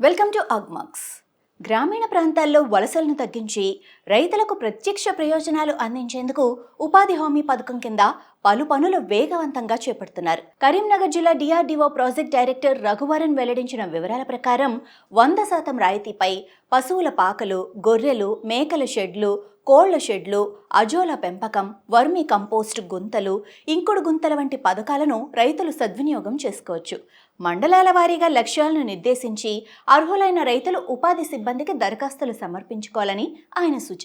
Welcome to Agmax గ్రామీణ ప్రాంతాల్లో వలసలను తగ్గించి రైతులకు ప్రత్యక్ష ప్రయోజనాలు అందించేందుకు ఉపాధి హామీ పథకం కింద పలు పనులు వేగవంతంగా చేపడుతున్నారు. కరీంనగర్ జిల్లా డిఆర్డీఓ ప్రాజెక్ట్ డైరెక్టర్ రఘువరన్ వెల్లడించిన వివరాల ప్రకారం వంద శాతం రాయితీపై పశువుల పాకలు గొర్రెలు మేకల షెడ్లు కోళ్ళ షెడ్లు అజోల పెంపకం వర్మి కంపోస్ట్ గుంతలు ఇంకుడు గుంతల వంటి పథకాలను రైతులు సద్వినియోగం చేసుకోవచ్చు. మండలాల వారీగా లక్ష్యాలను నిర్దేశించి అర్హులైన రైతులు ఉపాధి సిబ్బందికి దరఖాస్తులు సమర్పించుకోవాలని ఆయన సూచించారు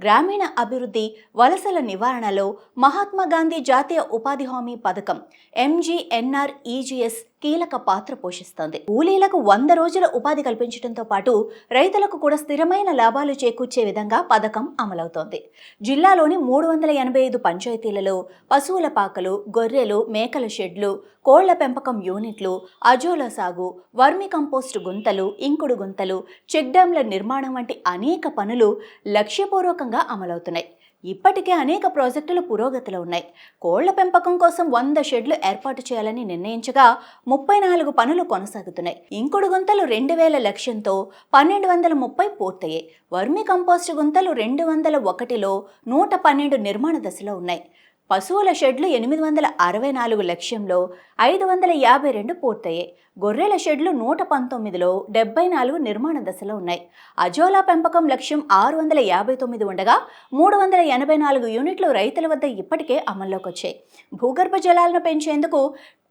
గ్రామీణ అభివృద్ధి వలసల నివారణలో మహాత్మాగాంధీ జాతీయ ఉపాధి హామీ పథకం ఎంజీఎన్ఆర్ ఈజీఎస్ కీలక పాత్ర పోషిస్తోంది. కూలీలకు వంద రోజుల ఉపాధి కల్పించడంతో పాటు రైతులకు కూడా స్థిరమైన లాభాలు చేకూర్చే విధంగా పథకం అమలవుతోంది. జిల్లాలోని మూడు వందల ఎనభై ఐదు పంచాయతీలలో పశువుల పాకలు గొర్రెలు మేకల షెడ్లు కోళ్ళ పెంపకం యూనిట్లు అజోల సాగు వర్మి కంపోస్ట్ గుంతలు ఇంకుడు గుంతలు చెక్ డ్యాంల నిర్మాణం వంటి అనేక పనులు లక్ష్యపూర్వకంగా అమలవుతున్నాయి. ఇప్పటికే అనేక ప్రాజెక్టులు పురోగతిలో ఉన్నాయి. కోళ్ళ పెంపకం కోసం వంద షెడ్లు ఏర్పాటు చేయాలని నిర్ణయించగా ముప్పై నాలుగు పనులు కొనసాగుతున్నాయి. ఇంకుడు గుంతలు రెండు వేల లక్ష్యంతో పన్నెండు వందల ముప్పై పూర్తయ్యాయి. వర్మి కంపోస్ట్ గుంతలు రెండు వందల ఒకటిలో నూట పన్నెండు నిర్మాణ దశలో ఉన్నాయి. పశువుల షెడ్లు ఎనిమిది వందల అరవై నాలుగు లక్ష్యంలో ఐదు వందల యాభై రెండు పూర్తయ్యాయి. గొర్రెల షెడ్లు నూట పంతొమ్మిదిలో డెబ్బై నాలుగు నిర్మాణ దశలో ఉన్నాయి. అజోలా పెంపకం లక్ష్యం ఆరు వందల యాభై తొమ్మిది ఉండగా మూడు వందల ఎనభై నాలుగు యూనిట్లు రైతుల వద్ద ఇప్పటికే అమల్లోకి వచ్చాయి భూగర్భ జలాలను పెంచేందుకు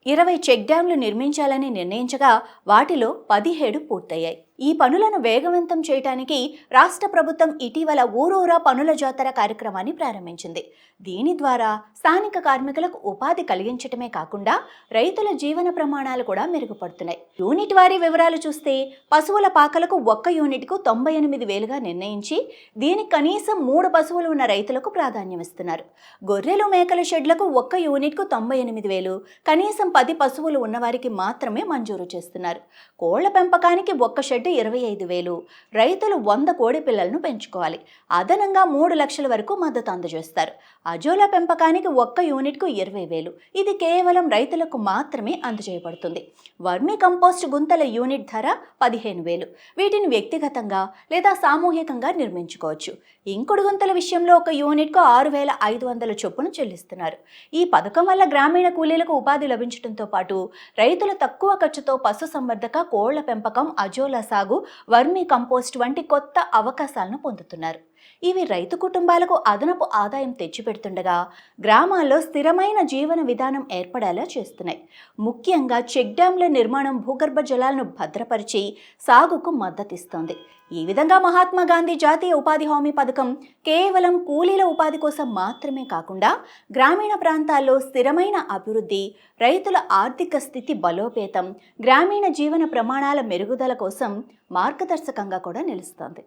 ఇరవై చెక్ డ్యాంలు నిర్మించాలని నిర్ణయించగా వాటిలో పదిహేడు పూర్తయ్యాయి. ఈ పనులను వేగవంతం చేయడానికి రాష్ట్ర ప్రభుత్వం ఇటీవల ఊరూరా పనుల జాతర కార్యక్రమాన్ని ప్రారంభించింది. దీని ద్వారా స్థానిక కార్మికులకు ఉపాధి కలిగించటమే కాకుండా రైతుల జీవన ప్రమాణాలు కూడా మెరుగుపడుతున్నాయి. యూనిట్ వారి వివరాలు చూస్తే పశువుల పాకలకు ఒక్క యూనిట్కు తొంభై ఎనిమిది వేలుగా నిర్ణయించి దీనికి కనీసం మూడు పశువులు ఉన్న రైతులకు ప్రాధాన్యం ఇస్తున్నారు. గొర్రెలు మేకల షెడ్లకు ఒక్క యూనిట్కు తొంభై ఎనిమిది వేలు కనీసం పది పశువులు ఉన్నవారికి మాత్రమే మంజూరు చేస్తున్నారు. కోళ్ళ పెంపకానికి ఒక్క షెడ్ ఇరవై ఐదు వేలు. రైతులు వంద కోడి పిల్లలను పెంచుకోవాలి. అదనంగా మూడు లక్షల వరకు మద్దతు అందజేస్తారు. అజోలా పెంపకానికి ఒక్క యూనిట్కు ఇరవై వేలు. ఇది కేవలం రైతులకు మాత్రమే అందజేయబడుతుంది. వర్మి కంపోస్ట్ గుంతల యూనిట్ ధర పదిహేను వేలు. వీటిని వ్యక్తిగతంగా లేదా సామూహికంగా నిర్మించుకోవచ్చు. ఇంకుడు గుంతల విషయంలో ఒక యూనిట్కు ఆరు వేల ఐదు వందల చొప్పున చెల్లిస్తున్నారు. ఈ పథకం వల్ల గ్రామీణ కూలీలకు ఉపాధి లభించడంతో పాటు రైతులు తక్కువ ఖర్చుతో పశు సంవర్ధక కోళ్ళ పెంపకం అజోలా సాగు వర్మీ కంపోస్ట్ వంటి కొత్త అవకాశాలను పొందుతున్నారు. ఇవి రైతు కుటుంబాలకు అదనపు ఆదాయం తెచ్చిపెడుతుండగా గ్రామాల్లో స్థిరమైన జీవన విధానం ఏర్పడేలా చేస్తున్నాయి. ముఖ్యంగా చెక్ డ్యాంల నిర్మాణం భూగర్భ జలాలను భద్రపరిచి సాగుకు మద్దతిస్తోంది. ఈ విధంగా మహాత్మా గాంధీ జాతీయ ఉపాధి హామీ పథకం కేవలం కూలీల ఉపాధి కోసం మాత్రమే కాకుండా గ్రామీణ ప్రాంతాల్లో స్థిరమైన అభివృద్ధి రైతుల ఆర్థిక స్థితి బలోపేతం గ్రామీణ జీవన ప్రమాణాల మెరుగుదల కోసం మార్గదర్శకంగా కూడా నిలుస్తోంది.